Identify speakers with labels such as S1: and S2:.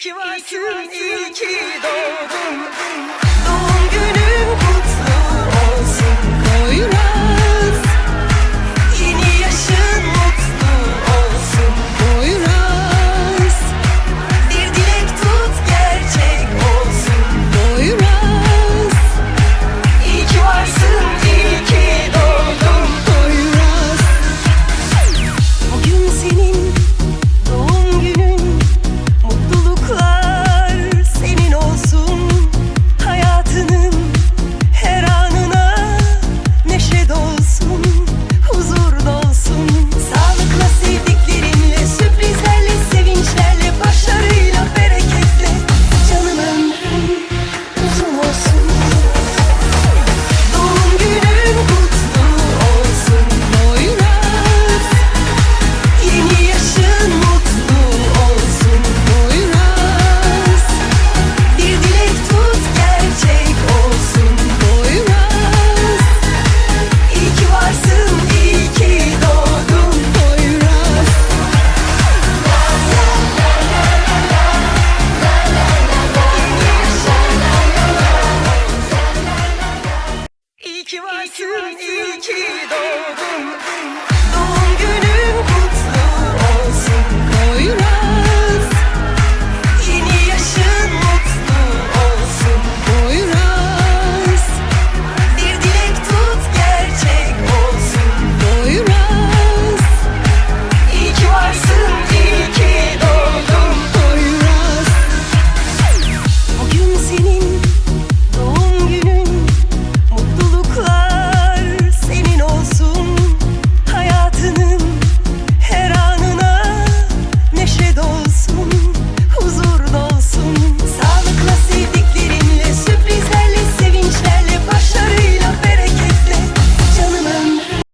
S1: ki varsın, iyi ki doğdun. ki varsın, iyi ki doğdun.